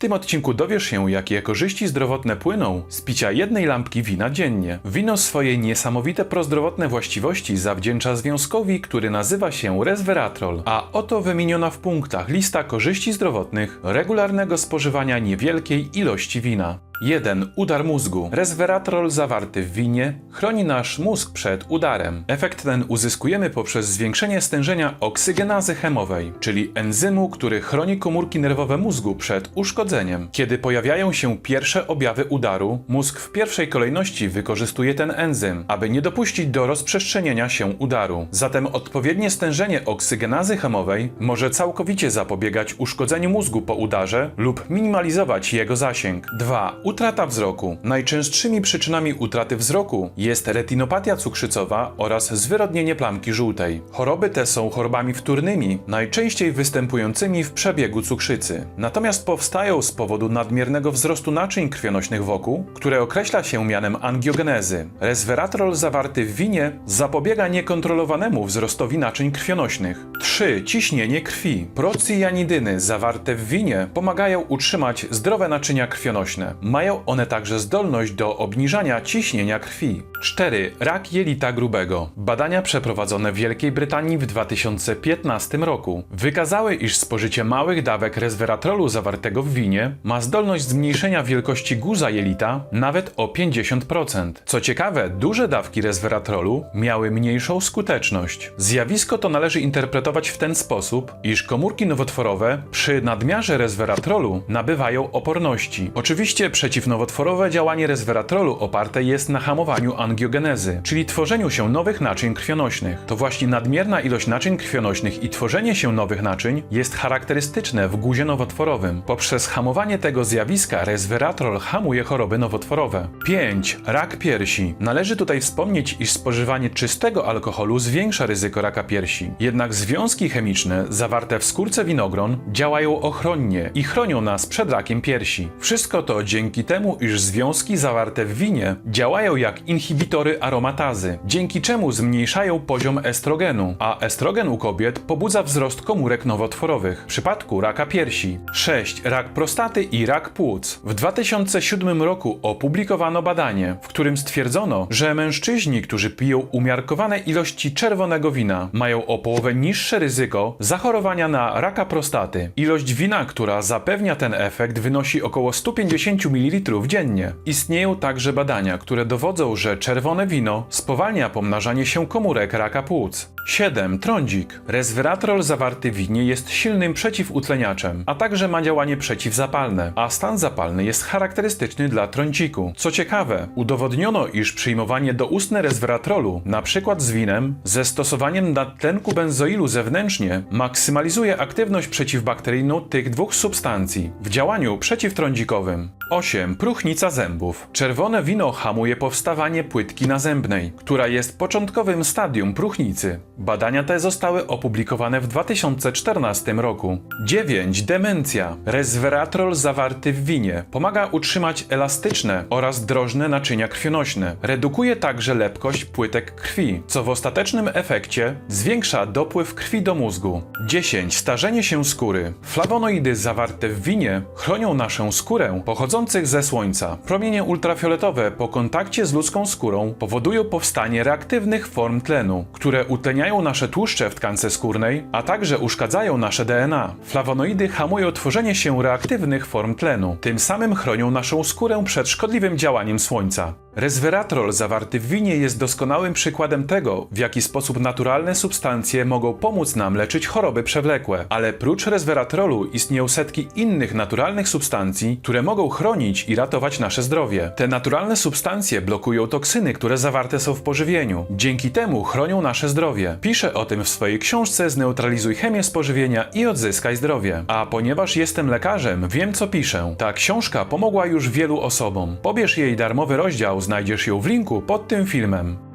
tym odcinku dowiesz się, jakie korzyści zdrowotne płyną z picia jednej lampki wina dziennie. Wino swoje niesamowite prozdrowotne właściwości zawdzięcza związkowi, który nazywa się resveratrol, a oto wymieniona w punktach lista korzyści zdrowotnych regularnego spożywania niewielkiej ilości wina. 1. Udar mózgu. Resveratrol zawarty w winie chroni nasz mózg przed udarem. Efekt ten uzyskujemy poprzez zwiększenie stężenia oksygenazy chemowej, czyli enzymu, który chroni komórki nerwowe mózgu przed uszkodzeniem. Kiedy pojawiają się pierwsze objawy udaru, mózg w pierwszej kolejności wykorzystuje ten enzym, aby nie dopuścić do rozprzestrzenienia się udaru. Zatem odpowiednie stężenie oksygenazy chemowej może całkowicie zapobiegać uszkodzeniu mózgu po udarze lub minimalizować jego zasięg. 2. Utrata wzroku. Najczęstszymi przyczynami utraty wzroku jest retinopatia cukrzycowa oraz zwyrodnienie plamki żółtej. Choroby te są chorobami wtórnymi, najczęściej występującymi w przebiegu cukrzycy. Natomiast powstają z powodu nadmiernego wzrostu naczyń krwionośnych wokół, które określa się mianem angiogenezy. Resveratrol zawarty w winie zapobiega niekontrolowanemu wzrostowi naczyń krwionośnych. 3. Ciśnienie krwi. Procjanidyny zawarte w winie pomagają utrzymać zdrowe naczynia krwionośne. Mają one także zdolność do obniżania ciśnienia krwi. 4. Rak jelita grubego. Badania przeprowadzone w Wielkiej Brytanii w 2015 roku wykazały, iż spożycie małych dawek resveratrolu zawartego w winie ma zdolność zmniejszenia wielkości guza jelita nawet o 50%. Co ciekawe, duże dawki resveratrolu miały mniejszą skuteczność. Zjawisko to należy interpretować w ten sposób, iż komórki nowotworowe przy nadmiarze resveratrolu nabywają oporności. Oczywiście przeciwnowotworowe działanie resveratrolu oparte jest na hamowaniu angiogenezy, czyli tworzeniu się nowych naczyń krwionośnych. To właśnie nadmierna ilość naczyń krwionośnych i tworzenie się nowych naczyń jest charakterystyczne w guzie nowotworowym. Poprzez hamowanie tego zjawiska resveratrol hamuje choroby nowotworowe. 5. Rak piersi. Należy tutaj wspomnieć, iż spożywanie czystego alkoholu zwiększa ryzyko raka piersi. Jednak związki chemiczne zawarte w skórce winogron działają ochronnie i chronią nas przed rakiem piersi. Wszystko to dzięki temu, iż związki zawarte w winie działają jak inhibitory aromatazy, dzięki czemu zmniejszają poziom estrogenu, a estrogen u kobiet pobudza wzrost komórek nowotworowych. W przypadku raka piersi 6. Rak prostaty i rak płuc. W 2007 roku opublikowano badanie, w którym stwierdzono, że mężczyźni, którzy piją umiarkowane ilości czerwonego wina, mają o połowę niższe ryzyko zachorowania na raka prostaty. Ilość wina, która zapewnia ten efekt, wynosi około 150 ml dziennie. Istnieją także badania, które dowodzą, że czerwone wino spowalnia pomnażanie się komórek raka płuc. 7. Trądzik. Resveratrol zawarty w winie jest silnym przeciwutleniaczem, a także ma działanie przeciwzapalne, a stan zapalny jest charakterystyczny dla trądziku. Co ciekawe, udowodniono, iż przyjmowanie doustne resveratrolu, przykład z winem, ze stosowaniem nadtlenku benzoilu zewnętrznie, maksymalizuje aktywność przeciwbakteryjną tych dwóch substancji w działaniu przeciwtrądzikowym. 8. Próchnica zębów. Czerwone wino hamuje powstawanie płytki nazębnej, która jest początkowym stadium próchnicy. Badania te zostały opublikowane w 2014 roku. 9. Demencja. Resveratrol zawarty w winie pomaga utrzymać elastyczne oraz drożne naczynia krwionośne. Redukuje także lepkość płytek krwi, co w ostatecznym efekcie zwiększa dopływ krwi do mózgu. 10. Starzenie się skóry. Flawonoidy zawarte w winie chronią naszą skórę pochodzących ze słońca. Promienie ultrafioletowe po kontakcie z ludzką skórą powodują powstanie reaktywnych form tlenu, które utleniają nasze tłuszcze w tkance skórnej, a także uszkadzają nasze DNA. Flawonoidy hamują tworzenie się reaktywnych form tlenu, tym samym chronią naszą skórę przed szkodliwym działaniem słońca. Resveratrol zawarty w winie jest doskonałym przykładem tego, w jaki sposób naturalne substancje mogą pomóc nam leczyć choroby przewlekłe. Ale prócz resveratrolu istnieją setki innych naturalnych substancji, które mogą chronić i ratować nasze zdrowie. Te naturalne substancje blokują toksyny, które zawarte są w pożywieniu. Dzięki temu chronią nasze zdrowie. Piszę o tym w swojej książce Zneutralizuj chemię spożywienia i odzyskaj zdrowie. A ponieważ jestem lekarzem, wiem co piszę. Ta książka pomogła już wielu osobom. Pobierz jej darmowy rozdział, znajdziesz ją w linku pod tym filmem.